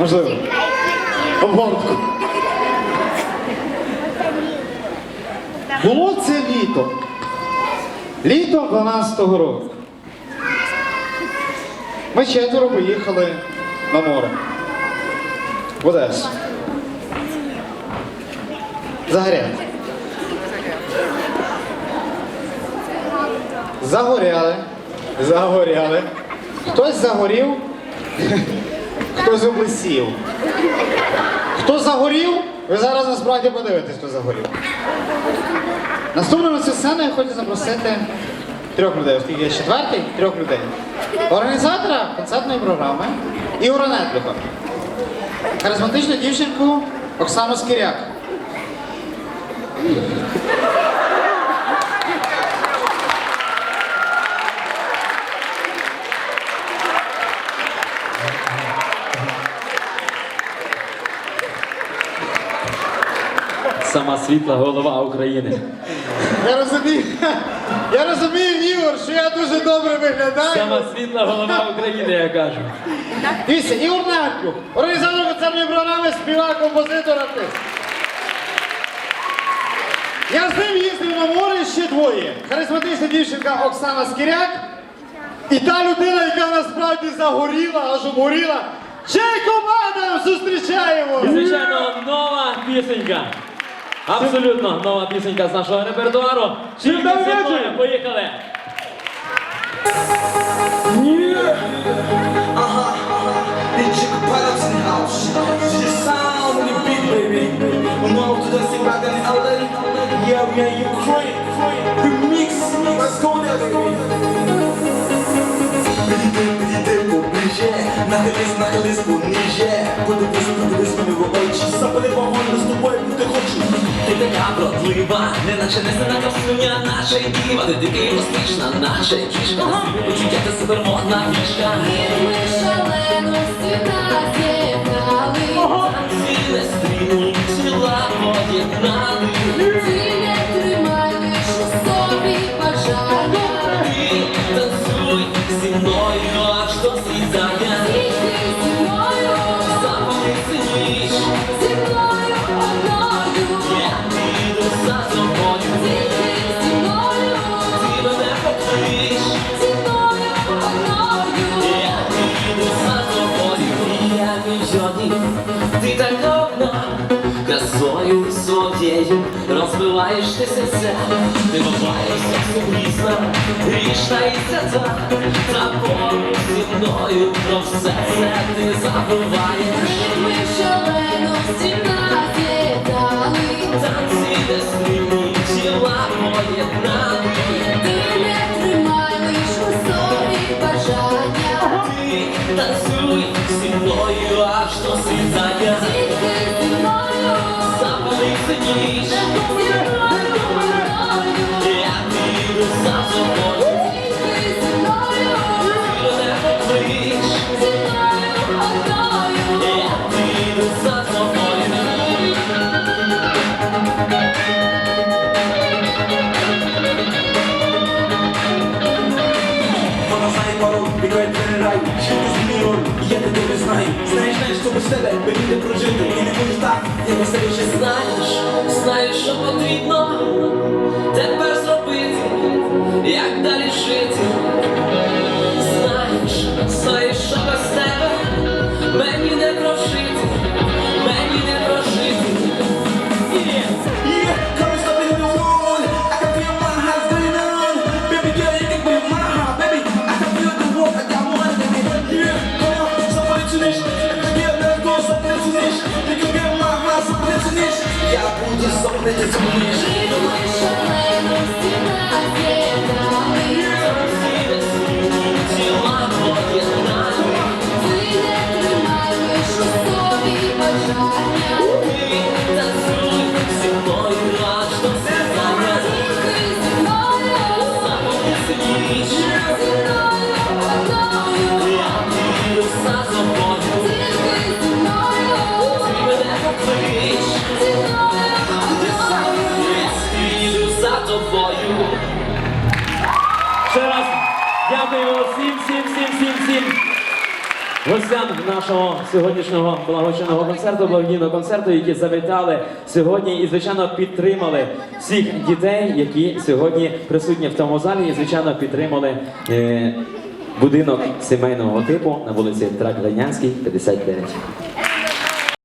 Можливо. Обгортку. Було це літо. Літо 12-го року. Ми четверо поїхали на море. В Одесу. Загоряли. Загоряли. Загоряли. Хтось загорів, хтось облисів. Хто загорів, ви зараз насправді подивитесь, хто загорів. Наступному на цю сцену я хочу запросити трьох людей, оскільки я четвертий, трьох людей. Організатора концертної програми Ігора Нетлюха. Харизматичну дівчинку Оксану Скіряк. Сама світла голова України. Я розумію, я розумію, Ігор, що я дуже добре виглядаю. Сама світла голова України, я кажу. Дивіться, Ігор Нетлюх, організатор концертної програми, співак, композитор, артист. Я з ним їздив на море ще двоє. Харизматична дівчинка Оксана Скіряк і та людина, яка насправді загоріла, аж обгоріла. Джейкоб Адам, зустрічаємо! І, звичайно, нова пісенька. Абсолютно нова пісенька з нашого репертуару. Тільки зі мною. Поїхали. Let's go there, baby. Підійди, підійди поближче, нахились, нахились пониже. Подивись, подивись мені в очі. Запали вогонь, з тобою хочу. Ти вродлива, не наче несена красуня, наша діва, ти такий розкішна, наша кішка, почуття та супермодна фішка. Ми шаленості наз'єднали, не стріну, тіла поєднали, красою своєю розбиваєш ти серця, ти буваєшся сумісна, грішна і свята, та поруч зі мною про все це ти забуваєш. Ми шаленості наз'єднали, Танці де сильні тіла поєднали, ти не тримай лиш у собі бажання, ти танцюй Знаєш, знаєш, що без тебе мені не прожити І не будеш так, як ще Знаєш, знаєш, що потрібно тепер зробити, як далі жити. Знаєш, знаєш, що this. Я буду somebody to this. Нашого сьогоднішнього благочинного концерту, благодійного концерту, які завітали сьогодні і, звичайно, підтримали всіх дітей, які сьогодні присутні в тому залі, і, звичайно, підтримали е, будинок сімейного типу на вулиці Трак Ленянський, 59.